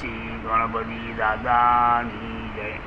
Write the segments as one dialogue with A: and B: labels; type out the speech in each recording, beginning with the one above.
A: શ્રી ગણપતિ દાદાની જય.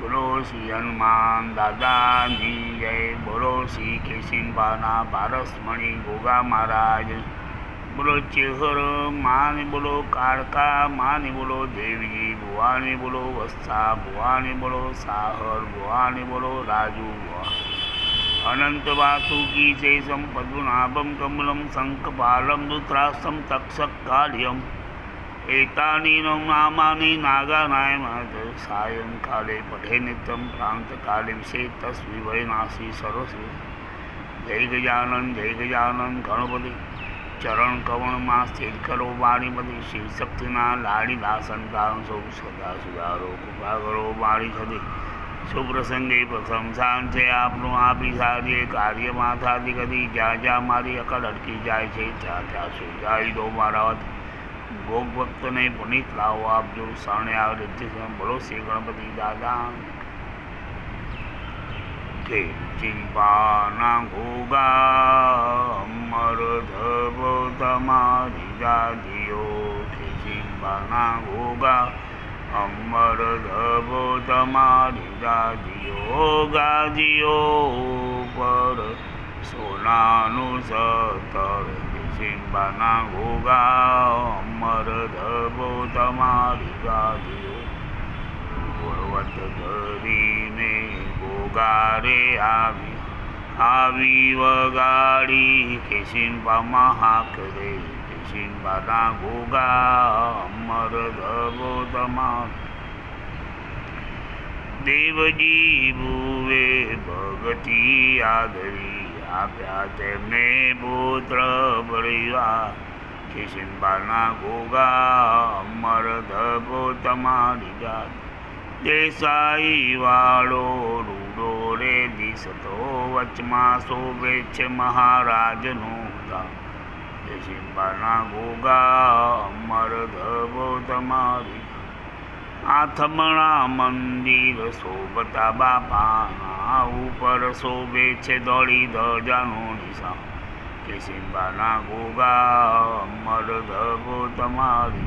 A: બોલો શ્રી હનુમાન દાદાની જય. બોલો શ્રી કેશિંબાના પારસમણી ગોગા મહારાજ. બોલો ચેહર માને, બોલો કાળકા માને, બોલો દેવજી ભુવાની, બોલો વસ્તા ભુવાની, બોલો સાહર ભુવાની, બોલો રાજુ ભુવા અનંત વાસુકી શેષમ પદ્મનાભમ કમલમ શંખપાલમ દુત્રાસ્તમ તક્ષક કાલ્યમ એતાની નામાની નાગાનાયમાદ સાયંકાલે પઠે નિત્યમ પ્રાંતકાલે વિશે તસ્વી વૈનાસી સરસ્વી જય ગજાનન જય ગજાનન ગણપતિ ચરણ કવણમાં સ્થિર કરો વાણીપતિ શિવ શક્તિના લાડીલા સંતાન સૌ સદા સુધારો કૃપા કરો વાણી થતી સુપ્રસંગે પ્રથમ સ્થાન છે. આપનું આપી સારી કાર્યમાં થતી કદી જ્યાં જ્યાં મારી અકલ અટકી જાય છે, ત્યાં ત્યાં સુજાઈ દો મારા ભોગ ભક્તને પુનિત લાવો આપજો શરણે આવે રીતે બોલો, શ્રી ગણપતિ દાદા. કે ચિંપાના ઘોગા અમર ધબો તમારી દાદીઓ કે ચિંપાના ઘોગા અમર ધબો તમારી ગાદીઓ ગાદીઓ પર સોનાનું સતર સિંબાના ઘોગા અમર ધબો તમારી ગાદીઓ ગુણવત ધરીને ગોગારે આવી આવી વગાડી કેશિંબામાં હાક રે કેશિંબાના ગોગા અમર ગૌતમા દેવજી ભુવે ભગતી આદરી આપ્યા તેમને પુત્ર બળ્યા કિશનબાના ગોગા અમર ધબો તમારી જાત દેસાઈ વાળો રૂડો રે દિશતો વચમાં શોભે છે મહારાજનું ધામ કિશનબાના ગોગા અમર ધબો તમારી. આથમણા મંદિર શોભતા બાપાના ઉપર શોભે છે દોડી ધજાનો નિશાન. કે સિંબાના ગોગા અમર ધગો તમારી.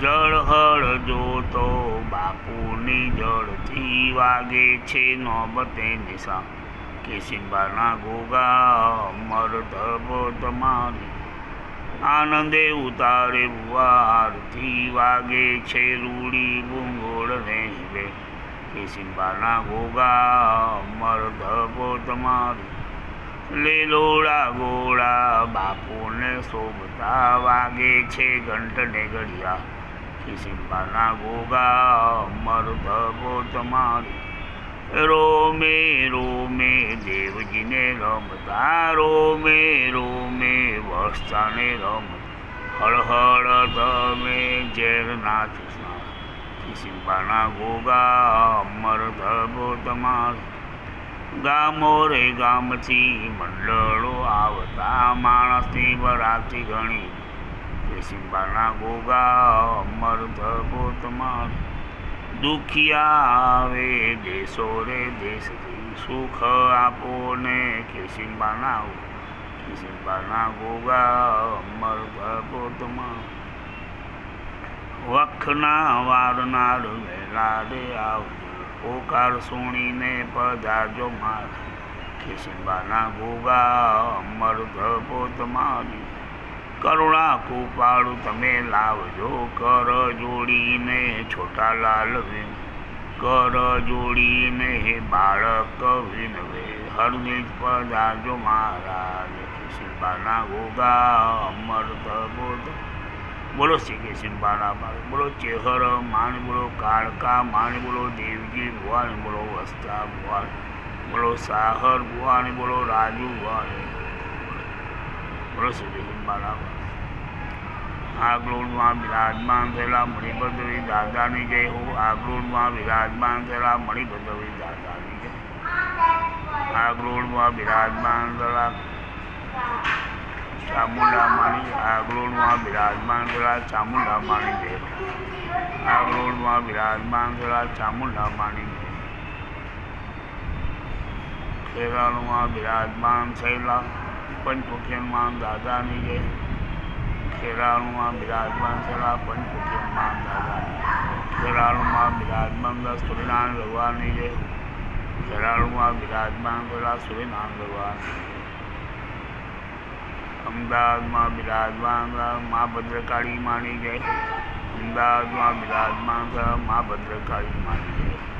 A: જળહળ જોતો બાપુની જળથી વાગે છે નોબતે નિશાન. કે સિંબાના ગોગા અમર ધબો તમારી. આનંદે ઉતારે આરતી વાગે છે રૂડી ભૂંગોળ રહેવે કે સિંબાના ગોગા અમર ધબો તમારી. લેલોડા ગોળા, બાપુને શોભતા વાગે છે ઘંટને ઘડિયા કે સિંબાના ગોગા અમર ધબો તમારી. રોમે રોમે દેવજીને રમતા રોમે રોમે વસ્તાને રમ હળહળ હળ તમે ઝેર નાચ સિંબાના ગોગા અમર ધબો તમાર ગામો રે ગામથી મંડળો આવતા માણસની વરાતી ઘણી સિંબાના ગોગા અમર ધબો તમાર દુખિયા આવે દેશો રે દેશથી સુખ આપો ને કેશિંબાના કેશિંબાના ગોગા અમર ભગોતમાં. વખના વારનાર વેલા રે આવજો પોકાર સુણીને પધારજો માર. કેસિંબાના ગોગા અમર ભગોત તમારી કરુણા કૃપાળુ તમે લાવજો. કર જોડીને છોટા લાલ વિન કર જોડીને હે બાળક વિનવે હરનિજ પધારજો મહારાજ. શિલ્પાના ગોગા અમર બોધ. બોલો શ્રી કૃષ્ણ બાળ બોલો ચેહર માણ બોલો કાળકા માણ બોલો દેવજી ભુવાણી બોલો વસ્તા ભુવાણી બોલો સાહર ભુવાણી બોલો રાજુ ભુવાની બોલો શ્રી કિશનબાના આગલોડમાં બિરાજમાન થયેલા મણિભદ્રવી દાદાની જય હો આગલોડમાં બિરાજમાન થયેલા મણિભદ્રવી દાદાની જય આગલોડમાં બિરાજમાન થયેલા ચામુંડા માની આગલોડમાં બિરાજમાન થયેલા ચામુંડા માની જય આગલોડમાં બિરાજમાન થયેલા ચામુંડા માની જય ખેરાલુમાં બિરાજમાન થયેલા પંચમુખીમાં દાદાની જય. ખેરાણુમાં બિરાજમાન થયેલા પંચમુખીમાં દાદા ખેરાલુમાં બિરાજમાન થયેલા સૂર્યનારાયણ ભગવાનની જય. ખેરાલુમાં બિરાજમાન થયેલા સૂર્યનારાયણ ભગવાન અમદાવાદમાં બિરાજમાન મા ભદ્રકાળી માની જય. અમદાવાદમાં બિરાજમાન થયા મા ભદ્રકાળી માની જય.